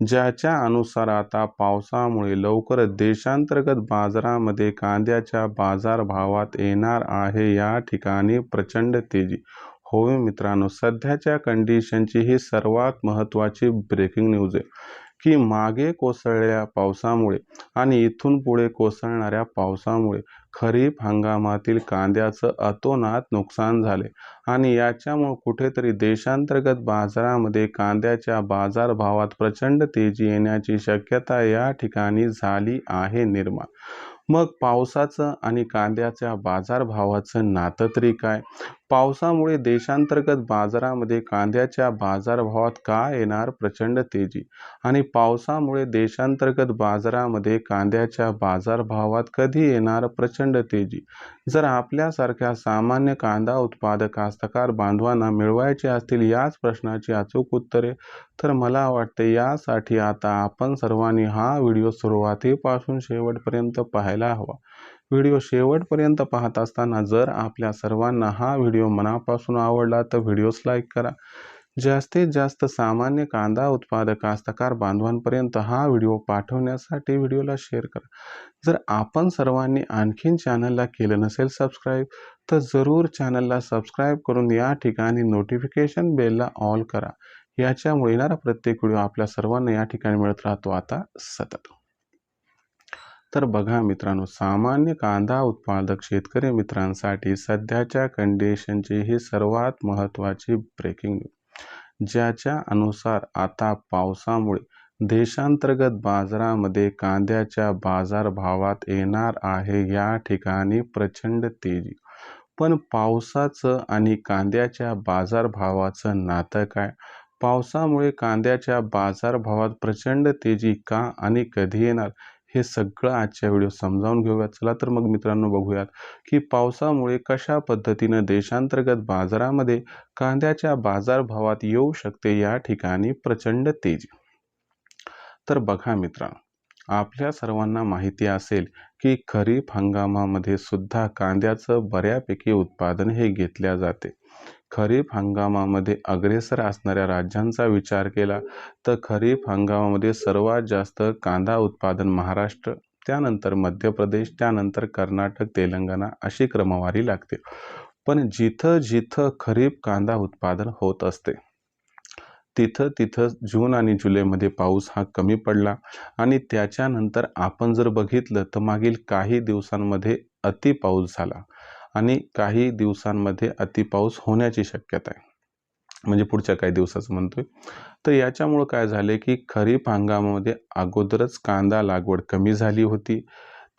ज्याच्या अनुसार आता पावसामुळे लवकरच देशांतर्गत बाजारामध्ये कांद्याच्या बाजारभावात येणार आहे या ठिकाणी प्रचंड तेजी. होय मित्रांनो सध्याच्या कंडिशनची ही सर्वात महत्त्वाची ब्रेकिंग न्यूज आहे. की मागे कोसळलेल्या पावसामुळे आणि इथून पुढे कोसळणाऱ्या पावसामुळे खरीप हंगामातील कांद्याचं अतोनात नुकसान झाले. आणि याच्यामुळे कुठेतरी देशांतर्गत बाजारामध्ये कांद्याच्या बाजारभावात प्रचंड तेजी येण्याची शक्यता या ठिकाणी झाली आहे निर्माण. मग पावसाचं आणि कांद्याच्या बाजारभावाचं नातं तरी काय? पावसामुळे देशांतर्गत बाजारामध्ये कांद्याच्या बाजारभावात का येणार प्रचंड तेजी? आणि पावसामुळे देशांतर्गत बाजारामध्ये कांद्याच्या बाजारभावात कधी येणार प्रचंड तेजी? जर आपल्यासारख्या सामान्य कांदा उत्पादक कास्तकार बांधवांना मिळवायचे असतील याच प्रश्नाची अचूक उत्तरे तर मला वाटते यासाठी आता आपण सर्वांनी हा व्हिडिओ सुरुवातीपासून शेवटपर्यंत पाहायला हवा. व्हिडिओ शेवटपर्यंत पाहत असताना जर आपल्या सर्वांना हा व्हिडिओ मनापासून आवडला तर व्हिडिओस लाईक करा. जास्तीत जास्त सामान्य कांदा उत्पादक कास्तकार बांधवांपर्यंत हा व्हिडिओ पाठवण्यासाठी व्हिडिओला शेअर करा. जर आपण सर्वांनी आणखीन चॅनलला केलं नसेल सबस्क्राईब तर जरूर चॅनलला सबस्क्राईब करून या ठिकाणी नोटिफिकेशन बेलला ऑल करा. याच्यामुळे येणारा प्रत्येक व्हिडिओ आपल्या सर्वांना या ठिकाणी मिळत राहतो. आता सतत. तर बघा मित्रांनो सामान्य कांदा उत्पादक शेतकरी मित्रांसाठी सध्याच्या कंडिशनची ही सर्वात महत्त्वाची ब्रेकिंग ज्याच्या अनुसार आता पावसामुळे देशांतर्गत बाजारामध्ये कांद्याच्या बाजारभावात येणार आहे या ठिकाणी प्रचंड तेजी. पण पावसाचं आणि कांद्याच्या बाजारभावाचं नातं काय? पावसामुळे कांद्याच्या बाजारभावात प्रचंड तेजी का आणि कधी येणार? हे सगळं आजच्या व्हिडिओ समजावून घेऊयात. चला तर मग मित्रांनो बघूयात की पावसामुळे कशा पद्धतीनं देशांतर्गत बाजारामध्ये कांद्याच्या बाजारभावात येऊ शकते या ठिकाणी प्रचंड तेजी. तर बघा मित्रांनो आपल्या सर्वांना माहिती असेल की खरीप हंगामामध्ये सुद्धा कांद्याचं बऱ्यापैकी उत्पादन हे घेतल्या जाते. खरीप हंगामामध्ये अग्रेसर असणाऱ्या राज्यांचा विचार केला तर खरीप हंगामामध्ये सर्वात जास्त कांदा उत्पादन महाराष्ट्र त्यानंतर मध्य प्रदेश त्यानंतर कर्नाटक तेलंगणा अशी क्रमवारी लागते. पण जिथं जिथं खरीप कांदा उत्पादन होत असते तिथं तिथं जून आणि जुलैमध्ये पाऊस हा कमी पडला आणि त्याच्यानंतर आपण जर बघितलं तर मागील काही दिवसांमध्ये अति पाऊस झाला. आणि काही दिवसांमध्ये अतिपाऊस होण्याची शक्यता आहे. म्हणजे पुढच्या काही दिवसाचं म्हणतोय. तर याच्यामुळं काय झाले की खरीप हंगामामध्ये अगोदरच कांदा लागवड कमी झाली होती.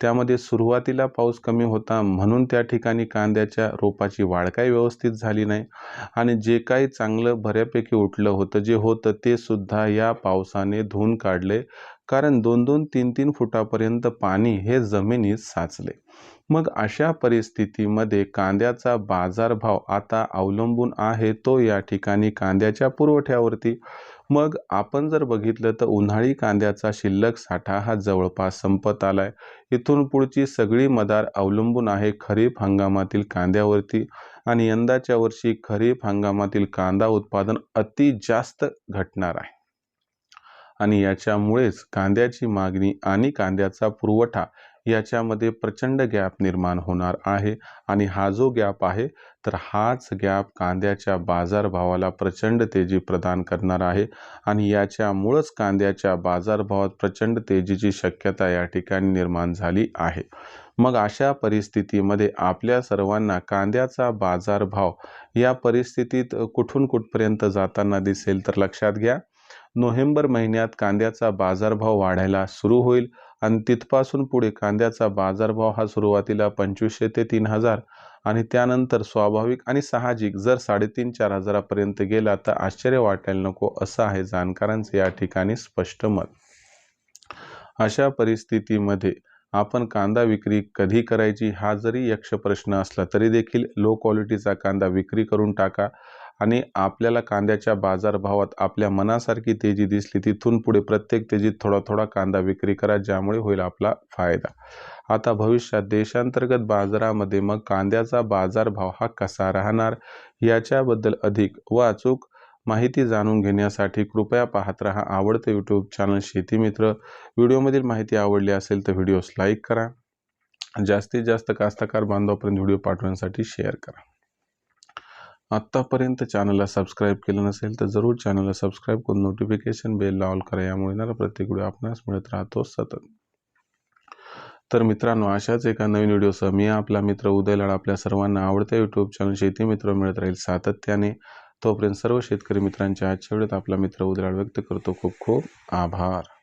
त्यामध्ये सुरुवातीला पाऊस कमी होता म्हणून त्या ठिकाणी कांद्याच्या रोपाची वाढ काही व्यवस्थित झाली नाही. आणि जे काही चांगलं बऱ्यापैकी उठलं होतं जे होतं ते सुद्धा या पावसाने धुवून काढले. कारण दोन दोन तीन तीन फुटापर्यंत पाणी हे जमिनीत साचले. मग अशा परिस्थितीमध्ये कांद्याचा बाजारभाव आता अवलंबून आहे तो या ठिकाणी कांद्याच्या पुरवठ्यावरती. मग आपण जर बघितलं तर उन्हाळी कांद्याचा शिल्लक साठा हा जवळपास संपत आलाय. इथून पुढची सगळी मदार अवलंबून आहे खरीप हंगामातील कांद्यावरती आणि यंदाच्या वर्षी खरीप हंगामातील कांदा उत्पादन अति जास्त घटणार आहे. आणि याच्यामुळेच कांद्याची मागणी आणि कांद्याचा पुरवठा याच्यामध्ये प्रचंड गॅप निर्माण होणार आहे. आणि हा जो गॅप आहे तर हाच गॅप कांद्याच्या बाजारभावाला प्रचंड तेजी प्रदान करणार आहे. आणि याच्यामुळंच कांद्याच्या बाजारभावात प्रचंड तेजीची शक्यता या ठिकाणी निर्माण झाली आहे. मग अशा परिस्थितीमध्ये आपल्या सर्वांना कांद्याचा बाजारभाव या परिस्थितीत कुठून कुठपर्यंत जाताना दिसेल तर लक्षात घ्या. नोव्हेंबर महिन्यात कांद्याचा बाजारभाव वाढायला सुरू होईल आणि तिथपासून पुढे कांद्याचा बाजारभाव हा सुरुवातीला पंचवीसशे ते तीन हजार आणि त्यानंतर स्वाभाविक आणि साहजिक जर साडेतीन चार हजारापर्यंत गेला तर आश्चर्य वाटायला नको असं आहे जाणकारांचं या ठिकाणी स्पष्ट मत. अशा परिस्थितीमध्ये आपण कांदा विक्री कधी करायची हा जरी यक्ष प्रश्न असला तरी देखील लो क्वालिटीचा कांदा विक्री करून टाका. आणि आपल्याला कांद्याच्या बाजारभावात आपल्या मनासारखी तेजी दिसली तिथून पुढे प्रत्येक तेजीत थोडा थोडा कांदा विक्री करा ज्यामुळे होईल आपला फायदा. आता भविष्यात देशांतर्गत बाजारामध्ये मग कांद्याचा बाजारभाव हा कसा राहणार याच्याबद्दल अधिक व अचूक माहिती जाणून घेण्यासाठी कृपया पाहत रहा आवडतं यूट्यूब चॅनल शेतीमित्र व्हिडिओमधील माहिती आवडली असेल तर व्हिडिओस लाईक करा. जास्तीत जास्त कास्तकार बांधवापर्यंत व्हिडिओ पाठवण्यासाठी शेअर करा. आत्तापर्यंत चॅनलला सबस्क्राईब केलं नसेल तर जरूर चॅनलला सबस्क्राईब करून नोटिफिकेशन बेल ऑल करा. यामुळे येणारा प्रत्येक व्हिडिओ आपणास मिळत राहतो सतत. तर मित्रांनो अशाच एका नवीन व्हिडिओसह मी आपला मित्र उदय लाड आपल्या सर्वांना आवडत्या यूट्यूब चॅनल शेती मित्र मिळत राहील सातत्याने. तोपर्यंत सर्व शेतकरी मित्रांच्या आजच्या वेळेत आपला मित्र उदय लाड व्यक्त करतो. खूप खूप आभार.